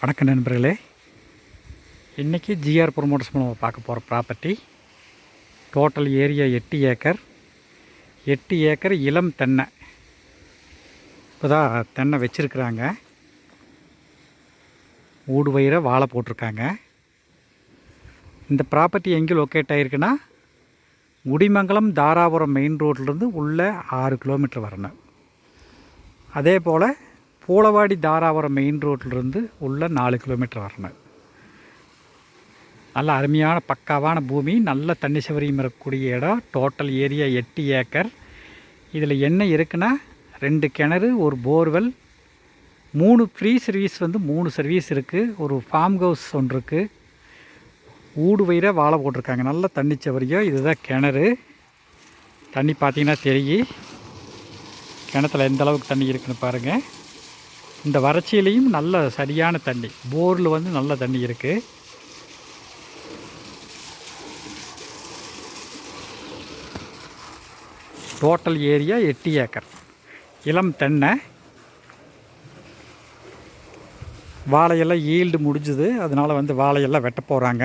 வணக்கம் நண்பர்களே. இன்றைக்கி ஜிஆர் ப்ரொமோட்டர்ஸ் மூலம் பார்க்க போகிற ப்ராப்பர்ட்டி டோட்டல் ஏரியா எட்டு ஏக்கர். எட்டு ஏக்கர் இளம் தென்னை. இப்போ தான் தென்னை வச்சுருக்குறாங்க. ஊடு வயிற வாழை போட்டிருக்காங்க. இந்த ப்ராப்பர்ட்டி எங்கே லொக்கேட் ஆகிருக்குன்னா குடிமங்கலம் தாராபுரம் மெயின் ரோட்லேருந்து உள்ளே ஆறு கிலோமீட்டர் வரணும். அதே போல் பூளவாடி தாராபுரம் மெயின் ரோட்லேருந்து உள்ள நாலு கிலோமீட்டர் வரணும் நல்ல அருமையான பக்காவான பூமி நல்ல தண்ணி சவரியும் இருக்கக்கூடிய இடம். டோட்டல் ஏரியா எட்டு ஏக்கர். இதில் என்ன இருக்குன்னா ரெண்டு கிணறு ஒரு போர்வெல் மூணு ஃப்ரீ சர்வீஸ் வந்து மூணு சர்வீஸ் இருக்குது ஒரு ஃபார்ம் ஹவுஸ் ஒன்று இருக்குது ஊடு வயிறாக வாழை போட்டிருக்காங்க. நல்ல தண்ணி சவரியோ இதுதான் கிணறு. தண்ணி பார்த்தீங்கன்னா தெரியும். கிணத்துல எந்த அளவுக்கு தண்ணி இருக்குன்னு பாருங்கள் இந்த வறட்சியிலையும் நல்ல சரியான தண்ணி. போரில் வந்து நல்ல தண்ணி இருக்குது டோட்டல் ஏரியா எட்டு ஏக்கர். இளம் தென்னை. வாழையெல்லாம் ஈல்டு முடிஞ்சுது. அதனால் வந்து வாழையெல்லாம் வெட்ட போகிறாங்க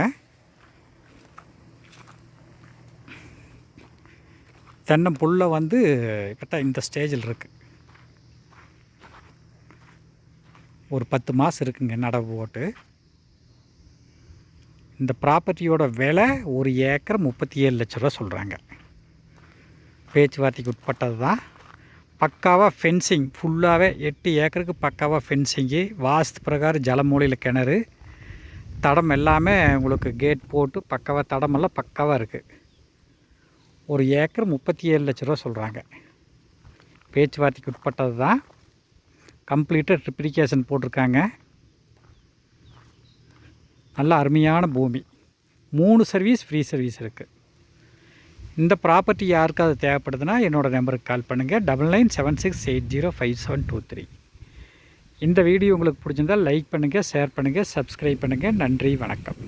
தென்னை புல்லை வந்து இப்போ இந்த ஸ்டேஜில் இருக்குது ஒரு பத்து மாதம் இருக்குங்க நடவு போட்டு. இந்த ப்ராப்பர்ட்டியோட விலை ஒரு ஏக்கர் முப்பத்தி ஏழு லட்ச ரூபா சொல்கிறாங்க பேச்சுவார்த்தைக்கு உட்பட்டது தான். பக்காவாக ஃபென்சிங் ஃபுல்லாகவே எட்டு ஏக்கருக்கு பக்காவாக ஃபென்சிங்கு வாஸ்து பிரகாரம் ஜலமூலையில் கிணறு தடம் எல்லாமே உங்களுக்கு கேட் போட்டு பக்காவாக தடமெல்லாம் பக்காவாக இருக்குது ஒரு ஏக்கர் முப்பத்தி ஏழு லட்ச ரூபா சொல்கிறாங்க பேச்சுவார்த்தைக்கு உட்பட்டது தான். கம்ப்ளீட்டாக ட்ரிப்ளிகேஷன் போட்டிருக்காங்க. நல்ல அருமையான பூமி. மூணு சர்வீஸ் ஃப்ரீ சர்வீஸ் இருக்குது இந்த ப்ராப்பர்ட்டி யாருக்காவது தேவைப்படுதுன்னா என்னோடய நம்பருக்கு கால் பண்ணுங்கள் double nine seven six eight zero five seven two three இந்த வீடியோ உங்களுக்கு பிடிச்சிருந்தால் லைக் பண்ணுங்கள் ஷேர் பண்ணுங்கள் சப்ஸ்கிரைப் பண்ணுங்கள் நன்றி வணக்கம்.